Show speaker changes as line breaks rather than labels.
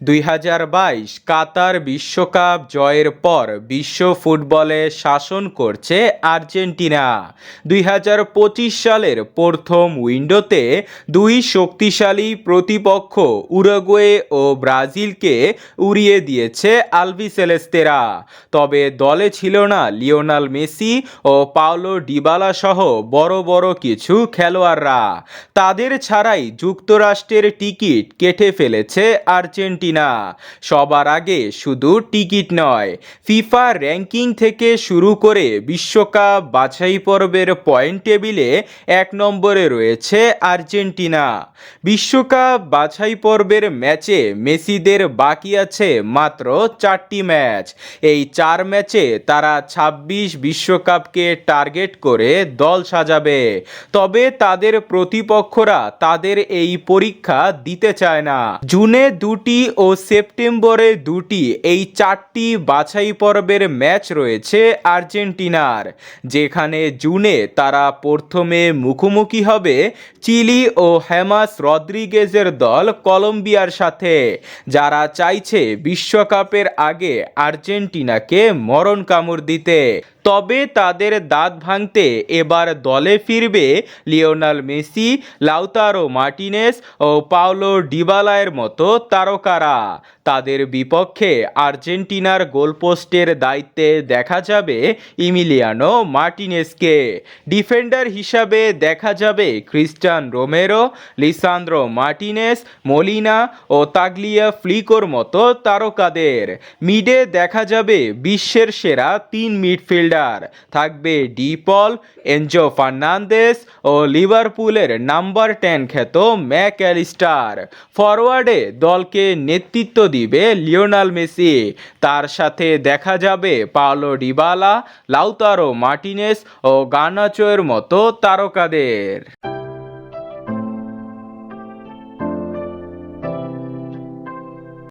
দুই হাজার বাইশ কাতার বিশ্বকাপ জয়ের পর বিশ্ব ফুটবলে শাসন করছে আর্জেন্টিনা। দুই হাজার পঁচিশ সালের প্রথম উইন্ডোতে দুই শক্তিশালী প্রতিপক্ষ উরুগুয়ে ও ব্রাজিলকে উড়িয়ে দিয়েছে আলবিসেলেস্তেরা তবে দলে ছিল না লিওনাল মেসি ও পাওলো ডিবালা সহ বড় বড় কিছু খেলোয়াড়রা। তাদের ছাড়াই যুক্তরাষ্ট্রের টিকিট কেটে ফেলেছে আর্জেন্টিনা। সবার আগে শুধু টিকিট নয়, ফিফা র্যাঙ্কিং থেকে শুরু করে বিশ্বকাপ, বাছাই পর্বের পয়েন্ট টেবিলে এক নম্বরে রয়েছে আর্জেন্টিনা। বিশ্বকাপ, বাছাই পর্বের ম্যাচে মেসিদের বাকি আছে মাত্র চারটি ম্যাচ। এই চার ম্যাচে তারা ২৬ বিশ্বকাপকে টার্গেট করে দল সাজাবে। তবে তাদের প্রতিপক্ষরা তাদের এই পরীক্ষা দিতে চায় না। জুনে দুটি ও সেপ্টেম্বরে দুটি, এই চারটি বাছাই পর্বের ম্যাচ রয়েছে আর্জেন্টিনার, যেখানে জুনে তারা প্রথমে মুখোমুখি হবে চিলি ও হ্যামাস রদ্রিগেজের দল কলম্বিয়ার সাথে, যারা চাইছে বিশ্বকাপের আগে আর্জেন্টিনাকে মরণ কামড় দিতে। তবে তাদের দাঁত ভাঙতে এবার দলে ফিরবে লিওনাল মেসি, লাউতারো মার্টিনেস ও পাওলো ডিবালায়ের মতো তারকারা। তাদের বিপক্ষে আর্জেন্টিনার গোলপোস্টের দায়িত্বে দেখা যাবে ইমিলিয়ানো মার্টিনেসকে। ডিফেন্ডার হিসাবে দেখা যাবে Cristian Romero, Lisandro Martinez, Molina ও তাগলিয়া ফ্লিকোর মতো তারকাদের। মিডে দেখা যাবে বিশ্বের সেরা তিন মিডফিল্ডার। থাকবে ডিপল, এনজো ফার্নান্দেস ও লিভারপুলের নাম্বার টেন খ্যাত ম্যাক অ্যালিস্টার ফরওয়ার্ডে দলকে নেতৃত্ব দিবে লিওনাল মেসি। তার সাথে দেখা যাবে পাওলো ডিবালা, লাউতারো মার্টিনেস ও গানাচোয়ের মতো তারকাদের।